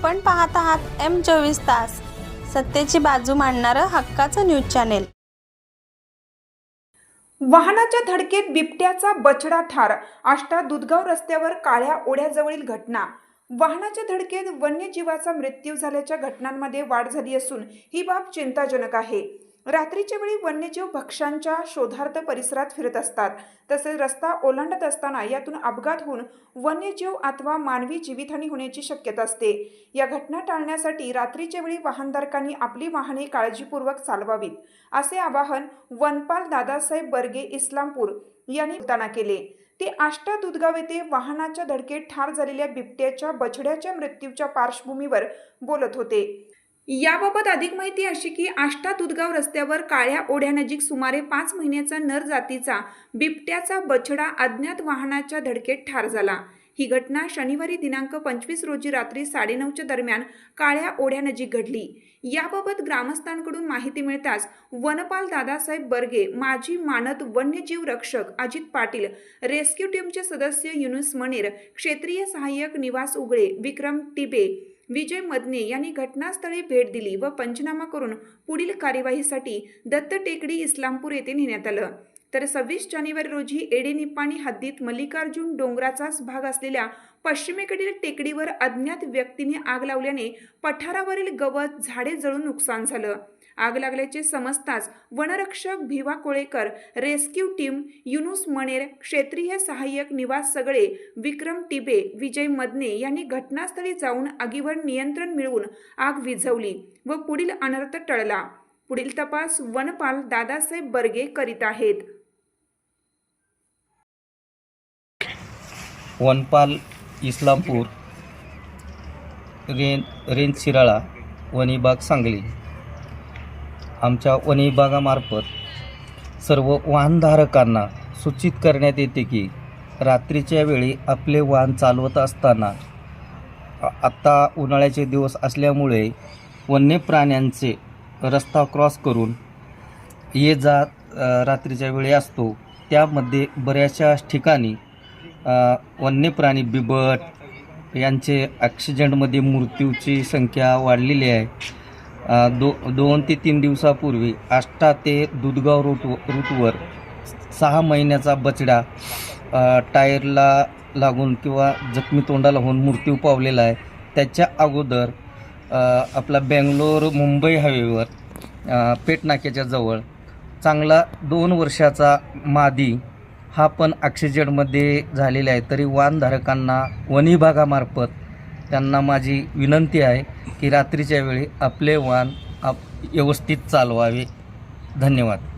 आपण पाहत आहात एम चोवीस तास सत्तेची बाजू मांडणारं हक्काचं न्यूज चॅनेल. वाहनाच्या धडकेत बिबट्याचा बछडा ठार आष्टा दुधगाव रस्त्यावर काळ्या ओढ्याजवळील घटना. वाहनाच्या धडकेत वन्यजीवाचा मृत्यू झाल्याच्या घटनांमध्ये वाढ झाली असून ही बाब चिंताजनक आहे. रात्रीच्या वेळी वन्यजीव भक्ष्यांच्या शोधार्थ परिसरात फिरत असतात. तसेच रस्ता ओलांडत असताना यातून अपघात होऊन वन्यजीव अथवा मानवी जीवितहानी होण्याची शक्यता असते. या घटना टाळण्यासाठी रात्रीच्या वेळी वाहनधारकांनी आपली वाहने काळजीपूर्वक चालवावीत असे आवाहन वनपाल दादासाहेब बर्गे इस्लामपूर यांनी बोलताना केले. ते आष्टा दुधगाव येथे वाहनाच्या धडकेत ठार झालेल्या बिबट्याच्या बछड्याच्या मृत्यूच्या पार्श्वभूमीवर बोलत होते. याबाबत अधिक माहिती अशी की आष्टा दुधगाव रस्त्यावर काळ्या ओढ्यानजीक सुमारे पाच महिन्याचा नर जातीचा बिबट्याचा बछडा अज्ञात वाहनाच्या धडकेत ठार झाला. ही घटना शनिवारी दिनांक पंचवीस रोजी रात्री साडेनऊच्या दरम्यान काळ्या ओढ्यानजीक घडली. याबाबत ग्रामस्थांकडून माहिती मिळताच वनपाल दादासाहेब बर्गे माजी मानद वन्यजीव रक्षक अजित पाटील रेस्क्यू टीमचे सदस्य युनुस मनेर क्षेत्रीय सहाय्यक निवास उगळे विक्रम टिबे विजय मदने यांनी घटनास्थळी भेट दिली व पंचनामा करून पुढील कार्यवाहीसाठी दत्त टेकडी इस्लामपूर येथे नेण्यात आलं. तर सव्वीस जानेवारी रोजी एडेनिपाणी हद्दीत मल्लिकार्जुन डोंगराचाच भाग असलेल्या पश्चिमेकडील टेकडीवर अज्ञात व्यक्तीने आग लावल्याने पठारावरील गवत झाडे जळून नुकसान झालं. आग लागल्याचे समजताच वनरक्षक भिवा कोळेकर रेस्क्यू टीम युनुस मनेर क्षेत्रीय सहाय्यक निवास सगळे विक्रम टिबे विजय मदने यांनी घटनास्थळी जाऊन आगीवर नियंत्रण मिळवून आग विझवली व पुढील अनर्थ टळला. पुढील तपास वनपाल दादासाहेब बर्गे करीत आहेत. वनपाल इस्लामपूर रेन रेंज शिराळा वनिबाग सांगली. आमच्या वन विभागामार्फत सर्व वाहनधारकांना सूचित करण्यात येते की रात्रीच्या वेळी आपले वाहन चालवत असताना आत्ता उन्हाळ्याचे दिवस असल्यामुळे वन्य प्राण्यांचे रस्ता क्रॉस करून ये जा रात्रीच्या वेळी असतो. त्यामध्ये बऱ्याचशा ठिकाणी वन्य प्राणी बिबट यांचे ॲक्सिडेंटमध्ये मृत्यूची संख्या वाढलेली आहे. दो दोन ते तीन दिवसापूर्वी आष्टा ते दुधगाव रूट रूटवर सहा महिन्याचा बछडा टायरला लागून किंवा जखमी तोंडाला होऊन मृत्यू पावलेला आहे. त्याच्या अगोदर आपला बेंगलोर मुंबई हायवेवर पेटनाक्याच्या जवळ चांगला दोन वर्षाचा मादी हा पण ॲक्सिडेंटमध्ये झालेला आहे. तरी वाहनधारकांना वन विभागामार्फत त्यांना माझी विनंती आहे. की रात्रीच्या वेळी आपले वाहन आप व्यवस्थित चालवावे. धन्यवाद.